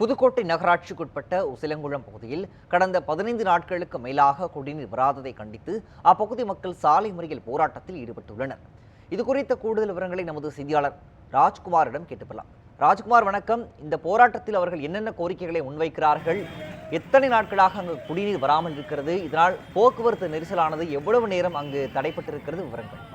புதுக்கோட்டை நகராட்சிக்குட்பட்ட உசிலங்குளம் பகுதியில் கடந்த பதினைந்து நாட்களுக்கு மேலாக குடிநீர் வராததை கண்டித்து அப்பகுதி மக்கள் சாலை மறியல் போராட்டத்தில் ஈடுபட்டுள்ளனர். இது குறித்த கூடுதல் விவரங்களை நமது செய்தியாளர் ராஜ்குமாரிடம் கேட்டுப்பெறலாம் ராஜ்குமார் வணக்கம். இந்த போராட்டத்தில் அவர்கள் என்னென்ன கோரிக்கைகளை முன்வைக்கிறார்கள்? எத்தனை நாட்களாக அங்கு குடிநீர் வராமல் இருக்கிறது? இதனால் போக்குவரத்து நெரிசலானது எவ்வளவு நேரம் அங்கு தடைப்பட்டிருக்கிறது? விவரங்கள்.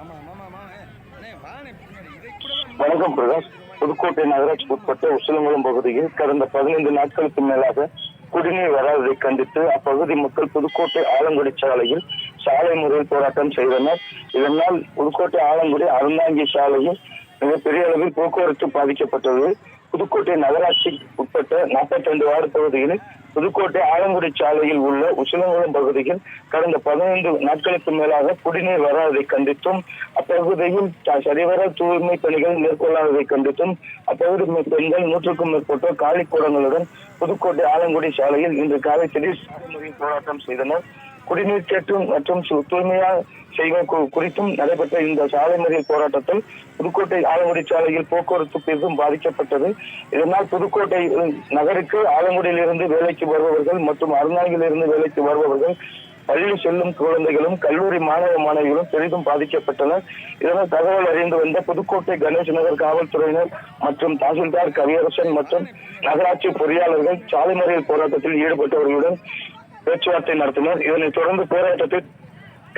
வணக்கம் பிரகாஷ். புதுக்கோட்டை நகராட்சிக்கு உட்பட்ட உசிலங்குளம் பகுதியில் கடந்த பதினைந்து நாட்களுக்கு மேலாக குடிநீர் வராததை கண்டித்து அப்பகுதி மக்கள் புதுக்கோட்டை ஆலங்குடி சாலையில் சாலை முறையில் போராட்டம் செய்தனர். இதனால் புதுக்கோட்டை ஆலங்குடி அருந்தாங்கி சாலையில் மிகப்பெரிய அளவில் போக்குவரத்து பாதிக்கப்பட்டது. புதுக்கோட்டை நகராட்சி உட்பட்ட நாற்பத்தி ரெண்டு வார்டு பகுதிகளில் புதுக்கோட்டை ஆலங்குடி சாலையில் உள்ள உசிலங்குளம் பகுதியில் கடந்த பதினைந்து நாட்களுக்கு மேலாக குடிநீர் வராததை கண்டித்தும் அப்பகுதியில் சரிவர தூய்மை பணிகள் மேற்கொள்ளாததை கண்டித்தும் அப்பகுதி பெண்கள் நூற்றுக்கும் மேற்பட்டோர் காலி கூடங்களுடன் புதுக்கோட்டை ஆலங்குடி சாலையில் இன்று காலை திடீர் போராட்டம் செய்தனர். குடிநீர் கேட்டும் மற்றும் தூய்மையா குறித்தும் நடைபெற்ற இந்த சாலை மறியல் போராட்டத்தில் புதுக்கோட்டை ஆலங்குடி சாலையில் போக்குவரத்து பெரிதும் பாதிக்கப்பட்டது. இதனால் புதுக்கோட்டை நகருக்கு ஆலங்குடியிலிருந்து வேலைக்கு வருபவர்கள் மற்றும் அருணாங்கிலிருந்து வேலைக்கு வருபவர்கள் பள்ளி செல்லும் குழந்தைகளும் கல்லூரி மாணவ மாணவிகளும் பெரிதும் பாதிக்கப்பட்டனர். இதனால் தகவல் அறிந்து வந்த புதுக்கோட்டை கணேஷ் நகர் காவல்துறையினர் மற்றும் தாசில்தார் கவியரசன் மற்றும் நகராட்சி பொறியாளர்கள் சாலை மறியல் போராட்டத்தில் ஈடுபட்டவர்களுடன் பேச்சுவார்த்தை நடத்தினர். இதனைத் தொடர்ந்து போராட்டத்தை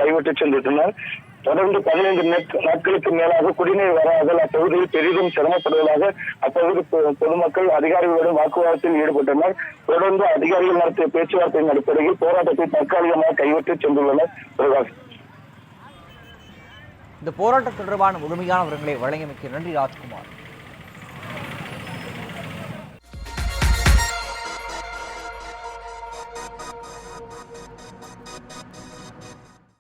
கைவிட்டு சென்றிருந்தனர் தொடர்ந்து பதினைந்து நாட்களுக்கு மேலாக குடிநீர் வராதல் அப்பகுதியில் பெரிதும் சிரமப்படுவதாக அப்பகுதி பொதுமக்கள் அதிகாரிகளுடன் வாக்குவாதத்தில் ஈடுபட்டனர். தொடர்ந்து அதிகாரிகள் நடத்திய பேச்சுவார்த்தையின் அடிப்படையில் போராட்டத்தை தற்காலிகமாக கைவிட்டு சென்றுள்ளனர் பிரகாஷ். இந்த போராட்டம் தொடர்பான முழுமையான விவரங்களை வழங்கியமைக்கு நன்றி ராஜ்குமார்.